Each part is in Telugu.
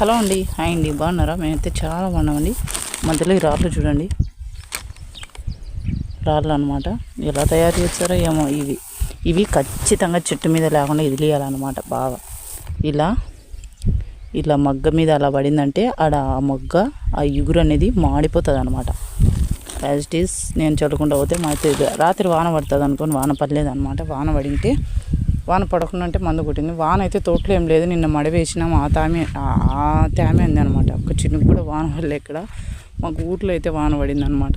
హలో అండి. హాయ్ అండి. బాగున్నారా? మేమైతే చాలా బాగున్నామండి. మధ్యలో ఈ రాళ్ళు చూడండి. రాళ్ళు అనమాట ఎలా తయారు చేస్తారో ఏమో ఇవి. ఇవి ఖచ్చితంగా చెట్టు మీద లేకుండా ఇదిలియాలన్నమాట బాగా. ఇలా ఇలా మగ్గ మీద అలా పడిందంటే ఆడ ఆ మగ్గ ఆ ఇగురు అనేది మాడిపోతుంది అనమాట యాజ్ ఇట్ ఈస్ నేను చల్లకుండా పోతే మా అయితే రాత్రి వాన పడుతుంది అనుకొని వాన పడలేదు అనమాట వాన పడింటే వాన పడకుండా అంటే మందు కొట్టింది. వాన అయితే తోటలో ఏం లేదు. నిన్న మడి వేసినాం. ఆ తామే ఆ- తామే తేమే అనమాట ఒక చిన్న కూడా వాన పడలే ఇక్కడ. మాకు ఊర్లో అయితే వాన పడింది అనమాట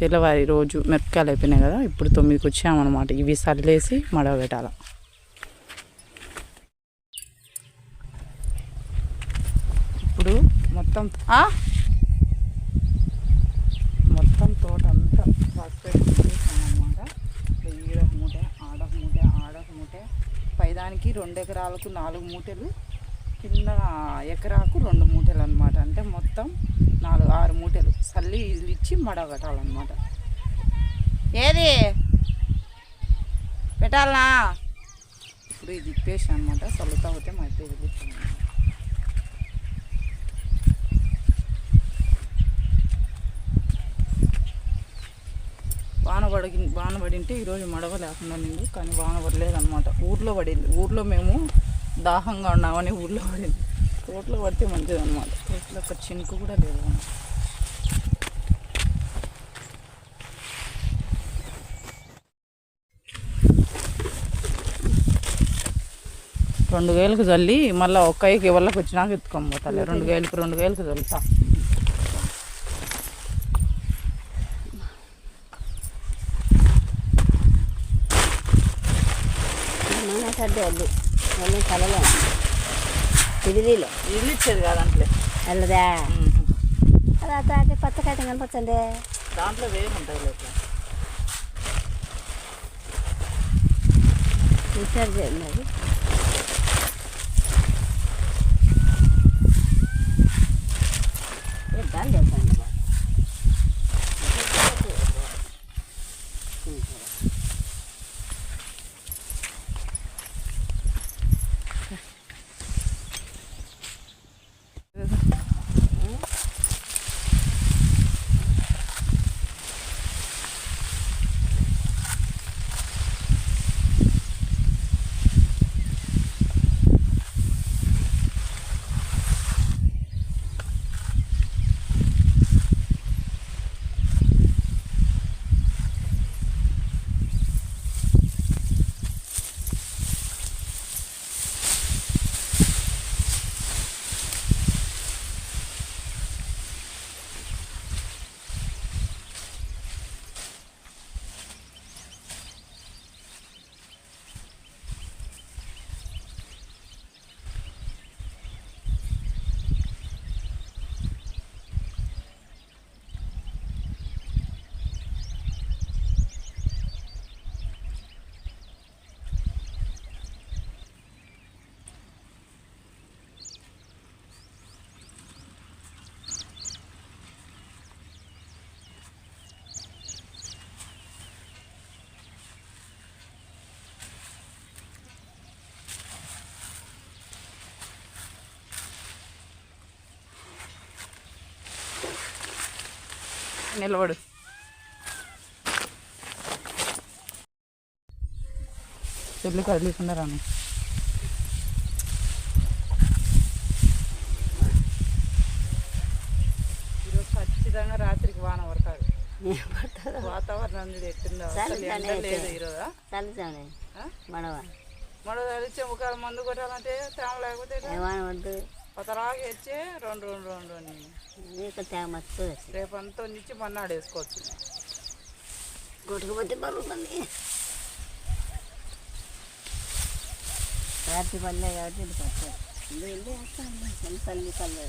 తెల్లవారి రోజు మిరపకాయలు అయిపోయినాయి కదా ఇప్పుడు తొమ్మిదికి వచ్చామన్నమాట. ఇవి సర్లేసి మడవ పెట్టాలి. ఇప్పుడు మొత్తం మొత్తం తోట అంతా ఫాస్ఫేట్ అనమాట ఈడ ఒక మూట ఆడ ఒక మూట ఆడ ఒక మూట పైదానికి రెండు ఎకరాలకు నాలుగు మూటలు కింద ఎకరాకు రెండు మూటలు అనమాట అంటే మొత్తం నాలుగు ఆరు మూటలు. చల్లి ఇచ్చి మడ పెట్టాలన్నమాట ఏది? పెట్టాలనా? ఇప్పుడు ఇది ఇప్పేసి అనమాట చల్లుతా పోతే మా అయితే వెళ్తాను వాన పడి వాన పడింటే ఈరోజు మడవ లేకుండా నిండు కానీ వాన పడలేదనమాట ఊర్లో పడింది. ఊర్లో మేము దాహంగా ఉన్నామని ఊర్లో పడింది. తోటలో పడితే మంచిది అనమాట తోటలో ఒక చినుకు కూడా లేదు. రెండు వేలకు చల్లి మళ్ళీ ఒక్కకి వాళ్ళకి వచ్చినాక ఎత్తుకొని పోతాలి రెండు వేలకు రెండు వేలకు చల్లుతా మన సర్ది వద్దు. మళ్ళీ కలలో. ఇదిలీలో ఇల్లు ఇచ్చేది కాదంటే వెళ్ళదా అది అదే కొత్త కాయతం కనిపించండి దాంట్లో వేయమంటాయి లేక రీఛార్జ్ చేయండి అది ఏ గాలి చేస్తాను నిలబడు. చెల్లి కదిలికుండా రాను. ఈరోజు ఖచ్చితంగా రాత్రికి వాన పడతాడు వాతావరణం ఎట్టుందో లేదు. ఈరోజు? మడవ మన తెలిసే ముఖాలు మందు కొట్టాలంటే తేమ లేకపోతే కొత్తలాగా వచ్చి రెండు రెండు రెండు నీకు తేమ వస్తుంది రేపంతా నుంచి మన్నాడు వేసుకోవచ్చు. కొట్టుకుపోతే బరువుతుంది రాత్రి పల్లె కాబట్టి ఇది పచ్చడి ఇది వెళ్ళి వేస్తాను. తల్లి పల్లె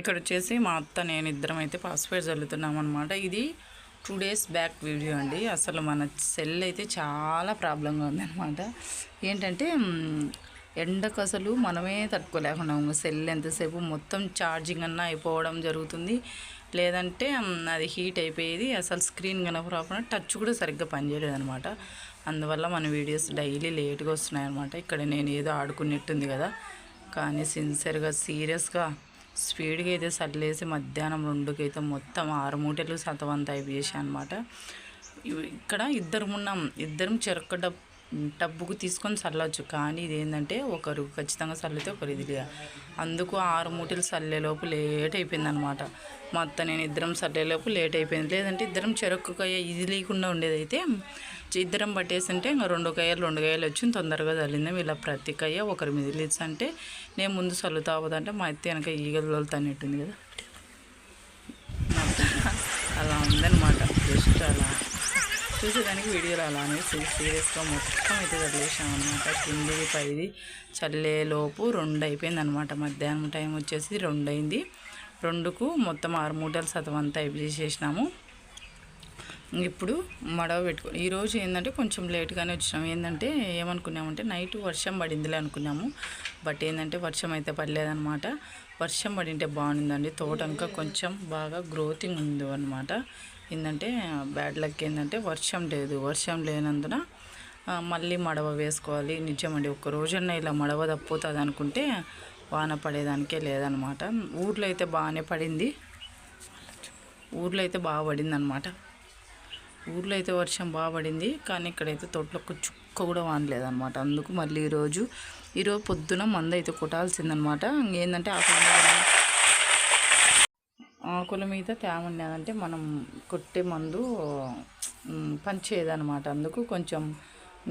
ఇక్కడ వచ్చేసి మా అత్త నేను ఇద్దరం అయితే పాస్వర్డ్ చల్లుతున్నాం అనమాట ఇది టూ డేస్ బ్యాక్ వీడియో అండి. అసలు మన సెల్ అయితే చాలా ప్రాబ్లంగా ఉందన్నమాట. ఏంటంటే ఎండకు అసలు మనమే తట్టుకోలేకుండా సెల్ ఎంతసేపు మొత్తం ఛార్జింగ్ అన్నా అయిపోవడం జరుగుతుంది. లేదంటే అది హీట్ అయిపోయేది. అసలు స్క్రీన్ కనపడకుండా టచ్ కూడా సరిగ్గా పనిచేయలేదు అనమాట అందువల్ల మన వీడియోస్ డైలీ లేట్గా వస్తున్నాయి అనమాట ఇక్కడ నేను ఏదో ఆడుకున్నట్టుంది కదా. కానీ సిన్సియర్గా సీరియస్గా స్పీడ్గా అయితే సర్లేసి మధ్యాహ్నం రెండుకైతే మొత్తం ఆరు మూటలు సతవంత అయిపోయేసాయి అనమాట ఇక్కడ ఇద్దరం ఉన్నాం ఇద్దరం చెరొక్క డబ్బు టబ్బుకు తీసుకొని చల్లవచ్చు కానీ ఇది ఏంటంటే ఒకరు ఖచ్చితంగా చల్లితే ఒకరు ఇది అందుకు ఆరు మూటలు చల్లేలోపు లేట్ అయిపోయింది అనమాట అత్త నేను ఇద్దరం చల్లేలోపు లేట్ అయిపోయింది. లేదంటే ఇద్దరం చెరొక్క కాయ ఇది లేకుండా ఉండేదైతే ఇద్దరం పట్టేసింటే ఇంకా రెండు కాయలు రెండు కాయలు వచ్చి తొందరగా చల్లింది. ఇలా ప్రతి కాయ ఒకరి మీద అంటే నేను ముందు చల్లుతా అవుతుంటే మా అత్త వెనక ఈగలు తోలుతానట్టుంది కదా. అలా ఉందన్నమాట. జస్ట్ అలా. చూసేదానికి వీడియోలు అలానే సీరియస్గా మొత్తం అయితే వదిలేసాం అనమాట కిందిది పైది చల్లేలోపు రెండు అయిపోయింది అనమాట మధ్యాహ్నం టైం వచ్చేసి రెండు అయింది. రెండుకు మొత్తం ఆరు మూటలు శాతం అంతా అయిపోయేసేసినాము ఇప్పుడు మడవ పెట్టుకో ఈరోజు ఏంటంటే కొంచెం లేట్గానే వచ్చినాము ఏంటంటే ఏమనుకున్నామంటే నైట్ వర్షం పడిందిలే అనుకున్నాము. బట్ ఏంటంటే వర్షం అయితే పడలేదనమాట వర్షం పడింటే బాగుందండి. తోట ఇంకా కొంచెం బాగా గ్రోతింగ్ ఉంది అనమాట ఏంటంటే బ్యాడ్ లక్ ఏంటంటే వర్షం లేదు. వర్షం లేనందున మళ్ళీ మడవ వేసుకోవాలి. నిజమండి ఒక్క రోజన్నా ఇలా మడవ తప్పుతుంది అనుకుంటే వాన పడేదానికే లేదనమాట ఊర్లో అయితే బాగానే పడింది. ఊర్లో అయితే బాగా పడింది అనమాట ఊర్లో అయితే వర్షం బాగా పడింది కానీ ఇక్కడైతే తోటలకు చుక్క కూడా వానలేదన్నమాట. అందుకు మళ్ళీ ఈరోజు ఈరోజు పొద్దున మందు అయితే కొట్టాల్సిందనమాట ఏంటంటే ఆకుల ఆకుల మీద తేమ ఉన్నదంటే మనం కొట్టే మందు మ్, పనిచేయదనమాట అందుకు కొంచెం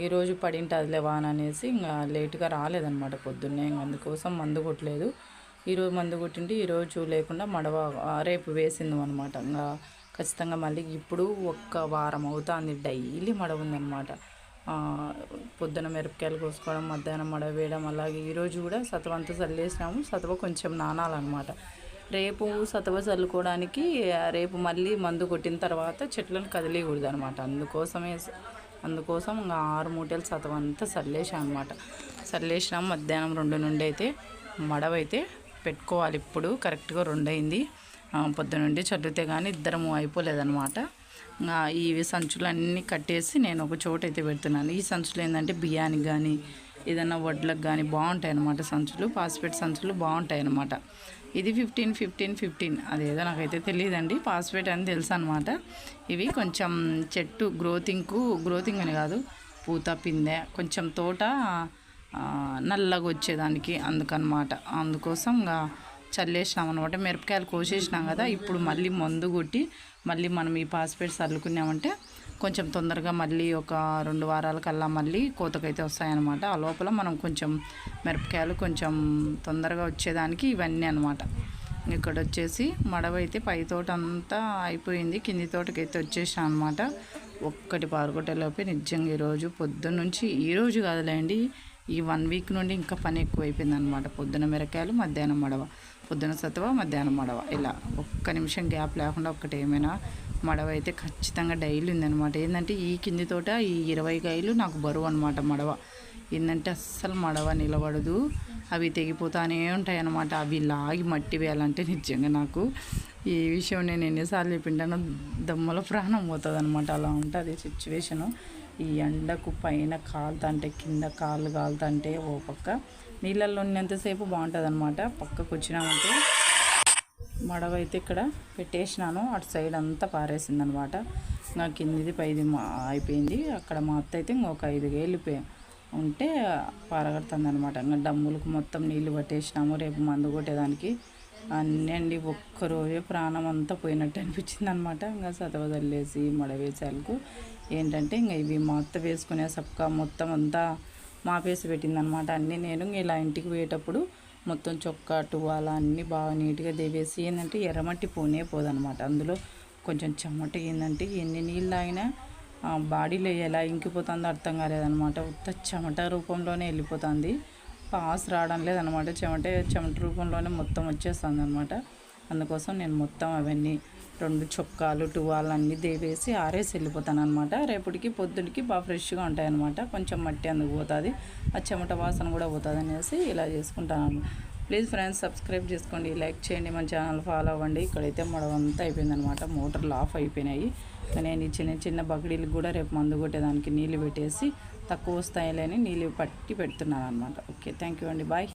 ఈరోజు పడింటదిలే వాన అనేసి ఇంకా లేట్గా రాలేదనమాట పొద్దున్నే. ఇంక అందుకోసం మందు కొట్టలేదు. ఈరోజు మందు కొట్టింటే ఈరోజు లేకుండా మడవ రేపు వేసింది అనమాట ఇంకా ఖచ్చితంగా మళ్ళీ ఇప్పుడు ఒక్క వారం అవుతుంది డైలీ మడవ ఉందన్నమాట. పొద్దున మిరపకాయలు కోసుకోవడం మధ్యాహ్నం మడవ వేయడం అలాగే ఈరోజు కూడా సతవంతా చల్లేసినాము. సతవ కొంచెం నానాలన్నమాట. రేపు సతవ చల్లుకోవడానికి రేపు మళ్ళీ మందు కొట్టిన తర్వాత చెట్లను కదిలేయకూడదు అనమాట అందుకోసమే అందుకోసం ఇంకా ఆరు మూటలు సతవంతా చల్లేసాం అనమాట చల్లేసినాం మధ్యాహ్నం రెండు నుండి అయితే మడవ అయితే పెట్టుకోవాలి. ఇప్పుడు కరెక్ట్గా రెండు అయింది పొద్దునుండి చల్లితే కానీ ఇద్దరము అయిపోలేదన్నమాట. ఇంకా ఇవి సంచులన్నీ కట్టేసి నేను ఒక చోట అయితే పెడుతున్నాను. ఈ సంచులు ఏంటంటే బియ్యానికి కానీ ఏదైనా వడ్లకు కానీ బాగుంటాయి అన్నమాట సంచులు. పాస్పేట్ సంచులు బాగుంటాయి అన్నమాట ఇది ఫిఫ్టీన్ ఫిఫ్టీన్ ఫిఫ్టీన్. అదేదో నాకైతే తెలియదండి పాస్పేట్ అని తెలుసు అనమాట ఇవి కొంచెం చెట్టు గ్రోతింగ్కు గ్రోతింగ్ అని కాదు పూత పిందె కొంచెం తోట నల్లగా వచ్చేదానికి అందుకనమాట అందుకోసం ఇంకా చల్లేసినాం అనమాట మిరపకాయలు కోసేసినాం కదా ఇప్పుడు మళ్ళీ మందు కొట్టి మళ్ళీ మనం ఈ పాస్పేట్ చల్లుకున్నామంటే కొంచెం తొందరగా మళ్ళీ ఒక రెండు వారాల కల్లా మళ్ళీ కోతకైతే వస్తాయన్నమాట. ఆ లోపల మనం కొంచెం మిరపకాయలు కొంచెం తొందరగా వచ్చేదానికి ఇవన్నీ అనమాట ఇక్కడ వచ్చేసి మడవ అయితే పై తోట అంతా అయిపోయింది. కింది తోటకైతే వచ్చేసాం అనమాట ఒక్కటి పారుకొట్టేలోపే నిజంగా ఈరోజు పొద్దున్న నుంచి ఈరోజు కాదులేండి ఈ వన్ వీక్ నుండి ఇంకా పని ఎక్కువైపోయింది అనమాట పొద్దున మిరకాయలు మధ్యాహ్నం మడవ. పొద్దున సత్వ మధ్యాహ్నం మడవ. ఇలా ఒక్క నిమిషం గ్యాప్ లేకుండా ఒక్కటి ఏమైనా మడవ అయితే ఖచ్చితంగా డైలీ ఉందనమాట ఏంటంటే ఈ కింది తోట ఈ ఇరవై కాయలు నాకు బరువు అనమాట మడవ. ఏంటంటే అస్సలు మడవ నిలబడదు. అవి తెగిపోతానే ఉంటాయి అనమాట అవి లాగి మట్టి వేయాలంటే నిజంగా నాకు ఈ విషయం నేను ఎన్నిసార్లు చెప్పింటానో దమ్మల ప్రాణం పోతుంది అనమాట అలా ఉంటుంది సిచ్యువేషను ఈ ఎండకు పైన కాలుతంటే కింద కాళ్ళు కాలుతంటే ఓ పక్క నీళ్ళల్లో ఉన్నంతసేపు బాగుంటుంది అనమాట పక్కకు వచ్చినామంటే మడవ అయితే ఇక్కడ పెట్టేసినాను. అటు సైడ్ అంతా పారేసింది అనమాట ఇంకా కిందిది పైది మా అయిపోయింది. అక్కడ మా అత్త అయితే ఇంకొక ఐదు వేలు ఉంటే పారగడుతుంది అనమాట ఇంకా డమ్ములకు మొత్తం నీళ్ళు పట్టేసినాము. రేపు మందు కొట్టేదానికి అన్నీ అండి. ఒక్కరోజే ప్రాణం అంతా పోయినట్టు అనిపించింది అనమాట ఇంకా సతవ చల్లేసి మడవేసాలకు ఏంటంటే ఇంక ఇవి మా అత్త వేసుకునే సబ్కా మొత్తం అంతా మాపేసి పెట్టిందనమాట. అన్నీ నేను ఇలా ఇంటికి పోయేటప్పుడు మొత్తం చొక్కా టువాల అన్నీ బాగా నీట్గా దేవేసి ఏంటంటే ఎర్రమట్టి పోనే పోదనమాట. అందులో కొంచెం చెమట ఏంటంటే ఎన్ని నీళ్ళు అయినా ఆ, బాడీలో ఎలా ఇంకిపోతుందో అర్థం కాలేదనమాట. ఉత్త చెమట రూపంలోనే వెళ్ళిపోతుంది. పాస్ రావడం లేదనమాట. చెమట చెమట రూపంలోనే మొత్తం వచ్చేస్తుంది అనమాట అందుకోసం నేను మొత్తం అవన్నీ రెండు చొక్కాలు టువాలు అన్నీ దేవేసి ఆరేసి వెళ్ళిపోతాను అనమాట రేపటికి పొద్దుడికి బాగా ఫ్రెష్గా ఉంటాయి అనమాట కొంచెం మట్టి అందుకు పోతుంది. ఆ చెమట వాసన కూడా పోతుంది అనేసి ఇలా చేసుకుంటాను ప్లీజ్ ఫ్రెండ్స్ సబ్స్క్రైబ్ చేసుకోండి లైక్ చేయండి మన ఛానల్ ఫాలో అవ్వండి. ఇక్కడైతే మడవంతా అయిపోయిందనమాట మోటార్లు ఆఫ్ అయిపోయినాయి. కానీ నేను ఈ చిన్న చిన్న బకిడీలు కూడా రేపు మందు కొట్టేదానికి నీళ్ళు పెట్టేసి తక్కువ వస్తాయిలేని నీళ్ళు పట్టి పెడుతున్నాను అనమాట ఓకే థ్యాంక్ యూ అండి. బాయ్.